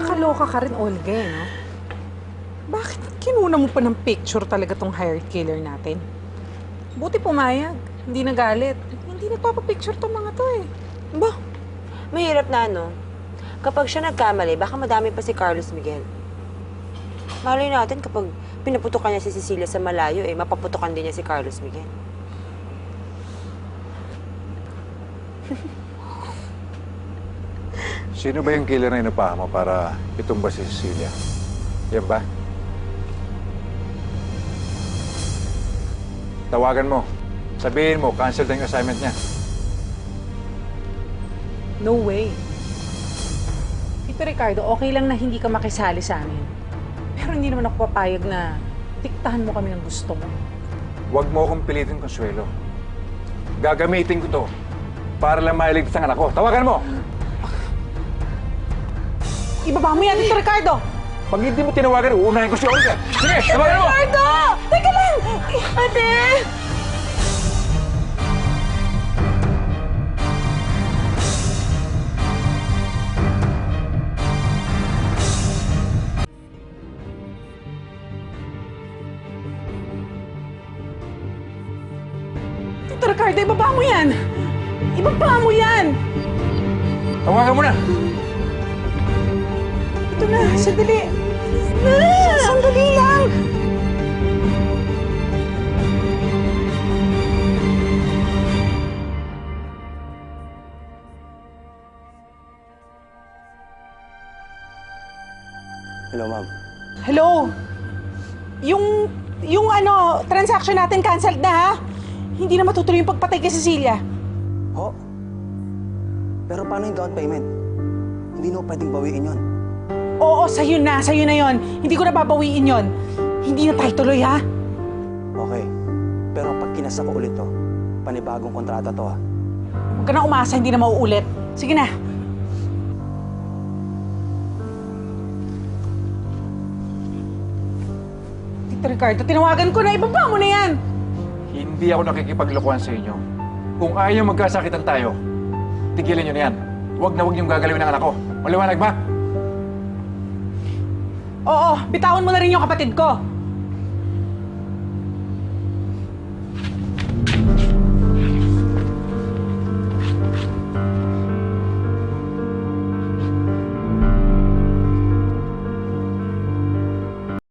Nakakaloka ka rin, Olga, eh, no? Bakit kinuna mo pa ng picture talaga tong hired killer natin? Buti pumayag. Hindi nagalit. Hindi nagpapapicture tong mga to eh. Ba, mahirap na, no? Kapag siya nagkamali, baka madami pa si Carlos Miguel. Malay natin kapag pinaputukan niya si Cecilia sa malayo, eh, mapaputukan din niya si Carlos Miguel. Sino ba yung killer na inupahan mo para itumba si Cecilia? Yan ba? Tawagan mo. Sabihin mo, cancel na yung assignment niya. No way. Tito Ricardo, okay lang na hindi ka makisali sa amin. Pero hindi naman ako papayag na diktahan mo kami ng gusto mo. Huwag mo akong pilitin, Consuelo. Gagamitin ko to para lang mailigtas ang anak ko. Tawagan mo! Ibaba mo yan, Tito Ricardo! Pag hindi mo tinawagan, uunahin ko si Olga. Sige, tawagan mo! Ricardo! Teka lang! Ate! Tito Ricardo, ibaba mo yan! Ibaba mo yan! Tawagan mo na! Ito na, sandali. Na, sandali lang. Hello, ma'am. Hello? Yung, yung ano, transaction natin canceled na ha? Hindi na matutuloy yung pagpatay kay Cecilia. Ho? Pero paano yung down payment? Hindi na pwedeng bawiin yon. Oo, sa'yo na, sa'yo na yon. Hindi ko na babawiin yon. Hindi na tayo tuloy ha? Okay. Pero pag kinasa ko ulit to, panibagong kontrata to ha. Huwag ka na umasa, hindi na mauulit. Sige na. Tito Ricardo, tinawagan ko na, ibaba mo na yan. Hindi ako nakikipaglokohan sa inyo. Kung ayaw magkasakitan tayo, tigilan nyo na yan. Huwag na huwag niyong gagalawin ng anak ko. Maliwanag ba? Oo, bitawan mo na rin yung kapatid ko.